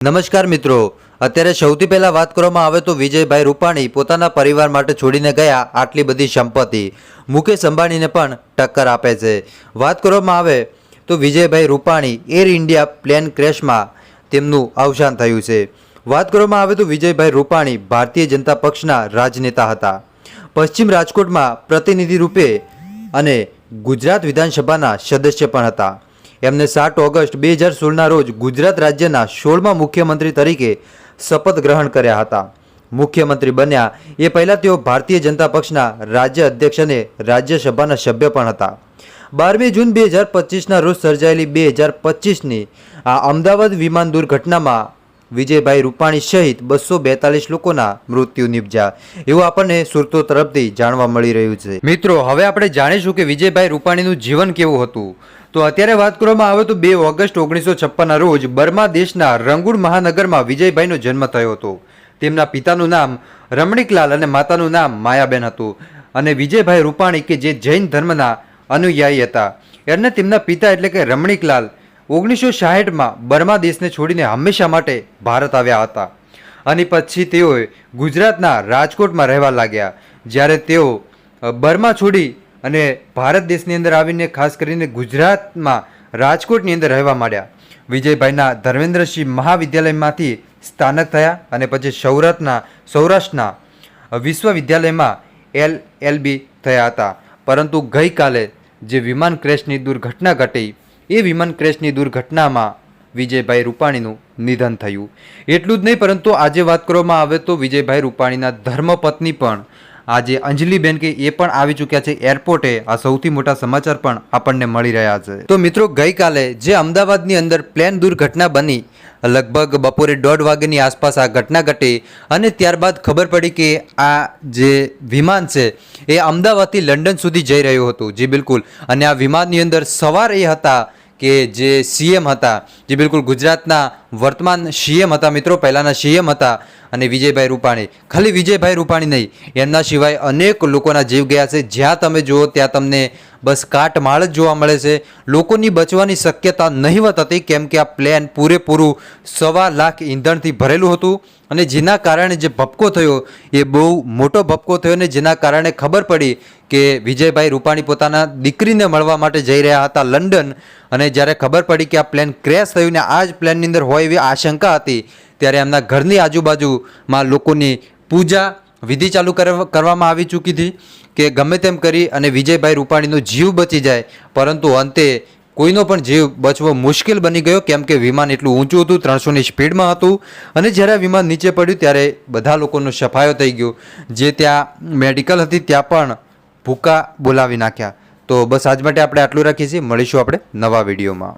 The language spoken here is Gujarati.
નમસ્કાર મિત્રો. અત્યારે સૌથી પહેલાં વાત કરવામાં આવે તો વિજયભાઈ રૂપાણી પોતાના પરિવાર માટે છોડીને ગયા આટલી બધી સંપત્તિ. મુકેશ અંબાણીને પણ ટક્કર આપે છે. વાત કરવામાં આવે તો Vijaybhai Rupani Air India plane ક્રેશમાં તેમનું અવસાન થયું છે. વાત કરવામાં આવે તો વિજયભાઈ રૂપાણી ભારતીય જનતા પક્ષના રાજનેતા હતા. પશ્ચિમ રાજકોટમાં પ્રતિનિધિ રૂપે અને ગુજરાત વિધાનસભાના સદસ્ય પણ હતા. એમને સાત ઓગસ્ટ બે હજાર સોળના રોજ ગુજરાત રાજ્યના સોળમા મુખ્યમંત્રી તરીકે શપથ ગ્રહણ કર્યા હતા. મુખ્યમંત્રી બન્યા એ પહેલાં તેઓ ભારતીય જનતા પક્ષના રાજ્ય અધ્યક્ષ અને રાજ્યસભાના સભ્ય પણ હતા. બારમી જૂન બે હજાર પચીસના રોજ સર્જાયેલી બે હજાર પચીસની આ અમદાવાદ વિમાન દુર્ઘટનામાં વિજયભાઈ રૂપાણી સહિત બસો બેતાલીસ લોકોના મૃત્યુ નિપજ્યા. એવું આપણને સુરતો તરફથી જાણવા મળી રહ્યું છે. મિત્રો, હવે આપણે જાણીશું કે વિજયભાઈ રૂપાણીનું જીવન કેવું હતું. તો અત્યારે વાત કરવામાં આવે તો બે ઓગસ્ટ ઓગણીસો છપ્પનના રોજ બર્મા દેશના રંગુણ મહાનગરમાં વિજયભાઈનો જન્મ થયો હતો. તેમના પિતાનું નામ રમણીકલાલ અને માતાનું નામ માયાબેન હતું. અને વિજયભાઈ રૂપાણી કે જે જૈન ધર્મના અનુયાયી હતા. એમને તેમના પિતા એટલે કે રમણીકલાલ ઓગણીસો સાહીઠમાં બર્મા દેશને છોડીને હંમેશા માટે ભારત આવ્યા હતા. અને પછી તેઓએ ગુજરાતના રાજકોટમાં રહેવા લાગ્યા. જ્યારે તેઓ બર્મા છોડી અને ભારત દેશની અંદર આવીને ખાસ કરીને ગુજરાતમાં રાજકોટની અંદર રહેવા માંડ્યા. વિજયભાઈના ધર્મેન્દ્રસિંહ મહાવિદ્યાલયમાંથી સ્થાનક થયા અને પછી સૌરાષ્ટ્રના સૌરાષ્ટ્રના વિશ્વવિદ્યાલયમાં એલ એલબી થયા હતા. પરંતુ ગઈકાલે જે વિમાન ક્રેશની દુર્ઘટના ઘટી એ વિમાન ક્રેશની દુર્ઘટનામાં વિજયભાઈ રૂપાણીનું નિધન થયું. એટલું જ નહીં, પરંતુ આજે વાત કરવામાં આવે તો વિજયભાઈ રૂપાણીના ધર્મપત્ની પણ આજે અંજલિબેન કે એ પણ આવી ચૂક્યા છે એરપોર્ટે. આ સૌથી મોટા સમાચાર પણ આપણને મળી રહ્યા છે. તો મિત્રો, ગઈકાલે જે અમદાવાદની અંદર પ્લેન દુર્ઘટના બની, લગભગ બપોરે દોઢ વાગ્યાની આસપાસ આ ઘટના ઘટી અને ત્યારબાદ ખબર પડી કે આ જે વિમાન છે એ અમદાવાદથી લંડન સુધી જઈ રહ્યું હતું. જી બિલકુલ. અને આ વિમાનની અંદર સવાર એ હતા કે જે સીએમ હતા જે બિલકુલ ગુજરાતના વર્તમાન સીએમ હતા મિત્રો, પહેલાંના સીએમ હતા અને વિજયભાઈ રૂપાણી. ખાલી વિજયભાઈ રૂપાણી નહીં, એમના સિવાય અનેક લોકોના જીવ ગયા છે. જ્યાં તમે જુઓ, ત્યાં તમને બસ કાટમાળ જ જોવા મળે છે. લોકોની બચવાની શક્યતા નહીવત હતી, કેમ કે આ પ્લેન પૂરેપૂરું સવા લાખ ઈંધણથી ભરેલું હતું અને જેના કારણે જે ભપકો થયો, એ બહુ મોટો ભપકો થયો ને જેના કારણે ખબર પડી કે વિજયભાઈ રૂપાણી પોતાના દીકરીને મળવા માટે જઈ રહ્યા હતા લંડન અને જ્યારે ખબર પડી કે આ પ્લેન ક્રેશ થયું ને આ જ પ્લેનની અંદર હોય એવી આશંકા હતી, ત્યારે એમના ઘરની આજુબાજુમાં લોકોની પૂજા વિધિ ચાલુ કરવા- કરવામાં આવી ચૂકી હતી કે ગમે તેમ કરી અને વિજયભાઈ રૂપાણીનો જીવ બચી જાય, પરંતુ અંતે કોઈનો પણ જીવ બચવો મુશ્કેલ બની ગયો, કેમ કે વિમાન એટલું ઊંચું હતું, ત્રણસોની સ્પીડમાં હતું અને જ્યારે વિમાન નીચે પડ્યું ત્યારે બધા લોકોનો સફાયો થઈ ગયો. જે ત્યાં મેડિકલ હતી ત્યાં પણ ભૂકા બોલાવી નાખ્યા. તો બસ આજ માટે આપણે આટલું રાખીએ છીએ. મળીશું આપણે નવા વિડીયોમાં.